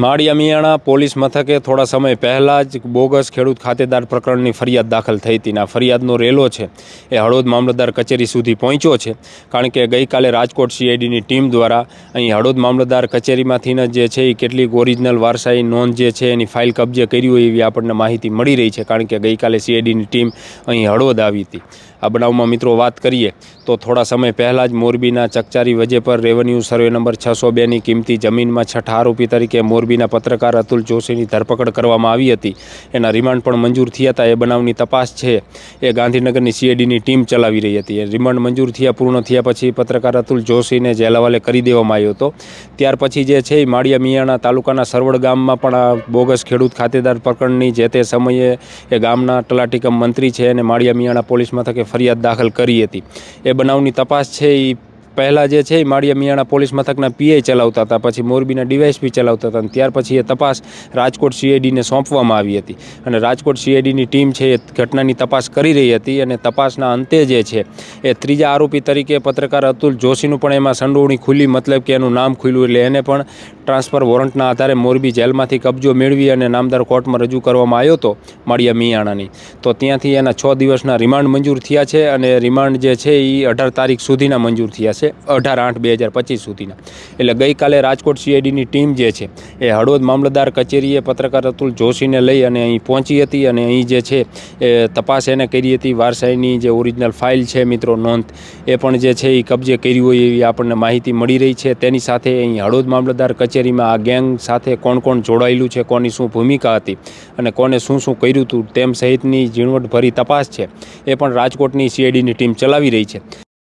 માળિયા Miyana police મથકે થોડા સમય પહેલાં જ બોગસ ખેડૂત ખાતેદાર પ્રકરણની ફરિયાદ દાખલ થઈ. હતી આ ફરિયાદનો રેલો છે. એ હળવદ મામલતદાર કચેરી સુધી પહોંચ્યો છે. કારણ કે ગઈકાલે રાજકોટ સીઆઈડીની ટીમ દ્વારા અહીં હળવદ મામલતદાર કચેરીમાંથીને જે છે એ કેટલીક ઓરિજિનલ વારસાઈ નોંધ જે છે એની ફાઇલ કબજે કરી હોય એવી આપણને માહિતી મળી રહી છે. કારણ કે ગઈકાલે સીઆઈડીની ટીમ અહીં હળવદ આવી હતી. આ બનાવમાં મિત્રો વાત કરીએ, તો થોડા સમય પહેલાં જ મોરબીના ચકચારી વજે પર રેવન્યુ સર્વે નંબર છસો બેની કિંમતી જમીનમાં છઠ્ઠા આરોપી તરીકે મોરબીના પત્રકાર અતુલ જોશીની ધરપકડ કરવામાં આવી હતી. એના રિમાન્ડ પણ મંજૂર થયા હતા. એ બનાવની તપાસ છે. એ ગાંધીનગરની સીએડીની ટીમ ચલાવી રહી હતી. એ રિમાન્ડ મંજૂર થયા, પૂર્ણ થયા પછી પત્રકાર અતુલ જોશીને જેલ હવાલે કરી દેવામાં આવ્યો હતો. ત્યાર પછી જે છે એ માળિયા મિયાણા તાલુકાના સરવડ ગામમાં પણ આ બોગસ ખેડૂત ખાતેદાર પ્રકરણની જે તે સમયે એ ગામના તલાટીકમ મંત્રી છે અને માળિયા મિયાણા પોલીસ મથકે ફરિયાદ દાખલ કરી હતી. એ બનાવની તપાસ છે એ પહેલાં જે છે એ માળિયા મિયાણા પોલીસ મથકના પીઆઈ ચલાવતા હતા, પછી મોરબીના ડીવાયએસપી ચલાવતા હતા અને ત્યાર પછી એ તપાસ રાજકોટ સીઆઈડીને સોંપવામાં આવી હતી. અને રાજકોટ સીઆઈડીની ટીમ છે એ ઘટનાની તપાસ કરી રહી હતી અને તપાસના અંતે જે છે એ ત્રીજા આરોપી તરીકે પત્રકાર અતુલ જોશીનું પણ એમાં સંડોવણી ખુલ્લી, મતલબ કે એનું નામ ખુલ્યું એટલે એને પણ ટ્રાન્સફર વોરંટના આધારે મોરબી જેલમાંથી કબજો મેળવી અને નામદાર કોર્ટમાં રજૂ કરવામાં આવ્યો હતો માળિયા મિયાણાની. તો ત્યાંથી એના છ દિવસના રિમાન્ડ મંજૂર થયા છે અને રિમાન્ડ જે છે એ અઢાર તારીખ સુધીના મંજૂર થયા છે. અઢાર આઠ બે હજાર પચીસ સુધીના. એટલે ગઈકાલે રાજકોટ સીઆઈડીની ટીમ જે છે, એ હળવદ મામલતદાર કચેરીએ પત્રકાર અતુલ જોશીને લઈ અને અહીં પહોંચી હતી અને અહીં જે છે, એ તપાસ એને કરી હતી. વારસાઈની જે ઓરિજિનલ ફાઇલ છે મિત્રો નોંધ, એ પણ જે છે એ કબજે કરી હોય એવી આપણને માહિતી મળી રહી છે. તેની સાથે અહીં હળવદ મામલતદાર કચેરીમાં આ ગેંગ સાથે કોણ કોણ જોડાયેલું છે, કોની શું ભૂમિકા હતી અને કોને શું શું કર્યું હતું, તેમ સહિતની ઝીણવટભરી તપાસ છે, એ પણ રાજકોટની સીઆઈડીની ટીમ ચલાવી રહી છે.